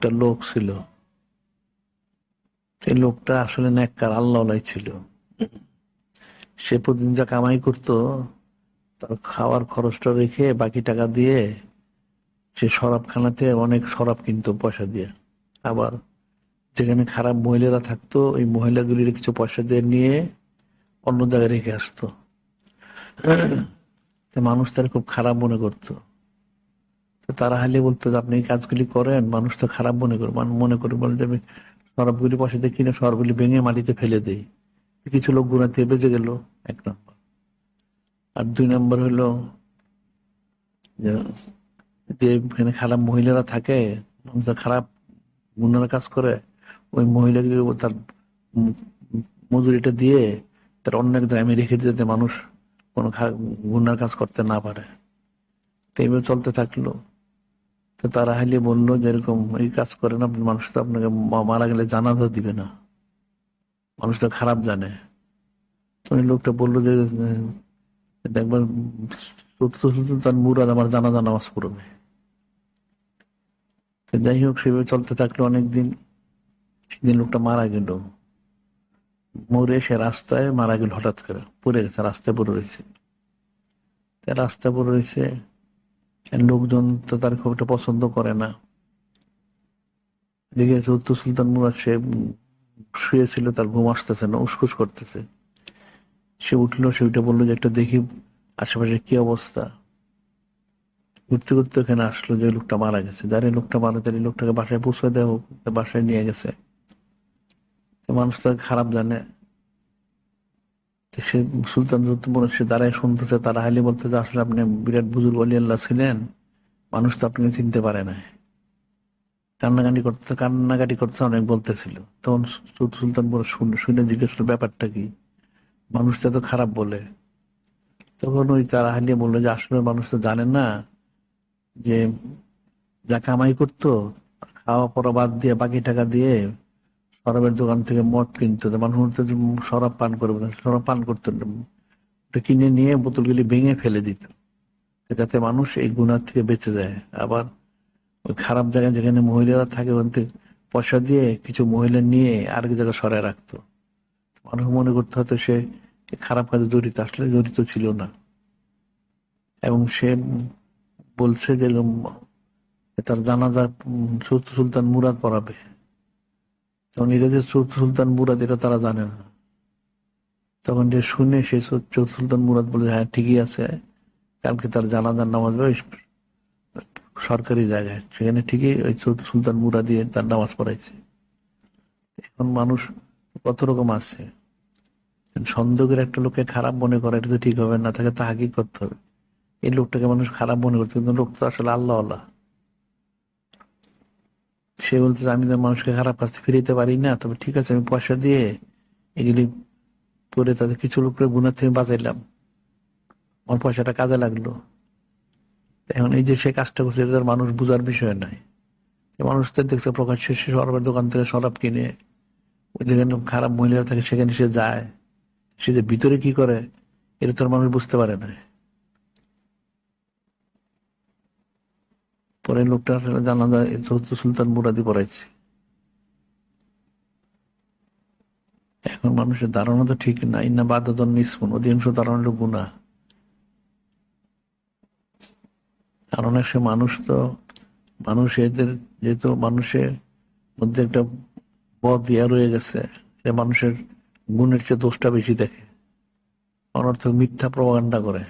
একটা লোক ছিল। সেই লোকটা আসলে নেককার আল্লাহ ছিল। সে প্রতিদিন যা কামাই করতো, তার খাওয়ার খরচটা রেখে বাকি টাকা দিয়ে সে শরাবখানাতে অনেক শরাব কিনতো পয়সা দিয়ে। আবার যেখানে খারাপ মহিলারা থাকতো, ওই মহিলাগুলির কিছু পয়সা দিয়ে নিয়ে অন্য জায়গায় রেখে আসতো। মানুষ তার খুব খারাপ মনে করতো। তারা হালে বলতো যে, আপনি কাজগুলি করেন, মানুষ তো খারাপ মনে করে মানুষ মনে করে বলে যে, আমি সরবগুলি পয়সা দিয়ে কিনে সরবগুলি ভেঙে মাটিতে ফেলে দেই। কিছু লোক গুণা থেকে বেঁচে গেল, এক নম্বর। আর দুই নম্বর হলো যে এখানে খারাপ মহিলারা থাকে খারাপ গুণার কাজ করে, ওই মহিলাকে তার মজুরিটা দিয়ে তার অন্য এক জায়গায় রেখে যাতে মানুষ কোনো গুনার কাজ করতে না পারে। তো এইভাবে চলতে থাকল। তো তারা হাইলে বলল যে এরকম এই কাজ করেন আপনি মানুষ তো আপনাকে মারা গেলে জানাজা দিবে না। মানুষটা খারাপ জানে। তো লোকটা বলল যে আহ, দেখবার তার মুরাদ আমার জানাজা নামাজ পড়বে। তো যাই হোক সেভাবে চলতে থাকল অনেকদিন। সেদিন লোকটা মারা গেল। মরে সে রাস্তায় মারা গেল হঠাৎ করে। পড়ে গেছে রাস্তায় পড়ে রয়েছে। রাস্তায় পড়ে রয়েছে। লোকজন তো তার খুব একটা পছন্দ করে না। দেখে উত্তর সুলতান মুরাদ সে শুয়েছিল, তার ঘুম আসতেছে না উসকুস করতেছে। সে উঠল, সে উঠে বলল যে, একটা দেখি আশেপাশে কি অবস্থা? ঘুরতে ঘুরতে ওখানে আসলো যে, লোকটা মারা গেছে। যার লোকটা মারা তার লোকটাকে বাসায় পৌঁছে দেওয়া হোক, বাসায় নিয়ে গেছে। মানুষ তো খারাপ জানে। সে সুলতান সে দাঁড়ায় শুনতেছে, তারা হাইলি বলতেছে আসলে আপনি বিরাট বুজুর্গ অলি আল্লাহ ছিলেন, মানুষ তো আপনাকে চিনতে পারে না কান্নাকাটি করতে কান্নাকাটি করতে অনেক বলতেছিল। তখন সুলতান শুনে জিজ্ঞেস করল, ব্যাপারটা কি? মানুষটা তো খারাপ বলে। তখন ওই তারা হালিয়ে বলল যে, আসলে মানুষ তো জানে না যে যা কামাই করতো খাওয়া পরা বাদ দিয়ে, বাকি টাকা দিয়ে শরাবের দোকান থেকে মদ কিনতো। মানুষ শরাব পান করবে না, শরাব পান করতো কিনে নিয়ে বোতলগুলি ভেঙে ফেলে দিত। যাতে মানুষ এই গুণার থেকে বেঁচে যায়। আবার ওই খারাপ জায়গায় যেখানে মহিলারা থাকে, ওখান থেকে পয়সা দিয়ে কিছু মহিলা নিয়ে আরেক জায়গায় সরায় রাখতো। মানুষ মনে করতে হয়তো সে খারাপ কাজে জড়িত, আসলে জড়িত ছিল না। এবং সে বলছে যে তার জানাজা সুলতান মুরাদ পড়াবে। তখন এটা যে সুলতান সুলতান মুরাদ এটা তারা জানে না। তখন যে শুনে সে সু- সুলতান মুরাদ বলে হ্যাঁ ঠিকই আছে। কালকে তার জানাজার নামাজ সরকারি জায়গায়। সেখানে ঠিকই ওই সুল- সুলতান মুরাদ দিয়ে তার নামাজ পড়াইছে। এখন মানুষ কত রকম আছে। সন্দেহের একটা লোককে খারাপ মনে করে, এটা তো ঠিক হবে না, তাকে তাহাকি করতে হবে। এই লোকটাকে মানুষ খারাপ মনে করছে কিন্তু লোক তো আসলে আল্লাহ আল্লাহ সে বলতে আমি তো মানুষকে খারাপ থেকে ফিরিতে পারি না, তবে ঠিক আছে, আমি পয়সা দিয়ে এগুলি করে তাদের কিছু লোকের গুণার থেকে বাঁচাইলাম। আমার পয়সাটা কাজে লাগল। এখন এই যে সে কাজটা করছে, এটা মানুষ বুঝার বিষয় এ মানুষ তো দেখছে প্রকাশ্যে সে সরবের দোকান থেকে শরাব কিনে যেখানে খারাপ মহিলারা থাকে, সেখানে সে যায়। সে যে ভিতরে কি করে, এটা তোর মানুষ বুঝতে পারে না। পরে লোকটা আসলে জানা যায় চৌদ্দ সুলতান মুরাদি পড়াইছে। এখন মানুষের ধারণা তো ঠিক না বাধ্যতন নিষ্পুন অধিকাংশ ধারণা হলো গুণা আর অনেক মানুষ তো, মানুষ এদের যেহেতু মানুষের মধ্যে একটা বদ ইয়া রয়ে গেছে মানুষের গুণের চেয়ে দোষটা বেশি দেখে। অনর্থক মিথ্যা প্রবাগান্ডা করে।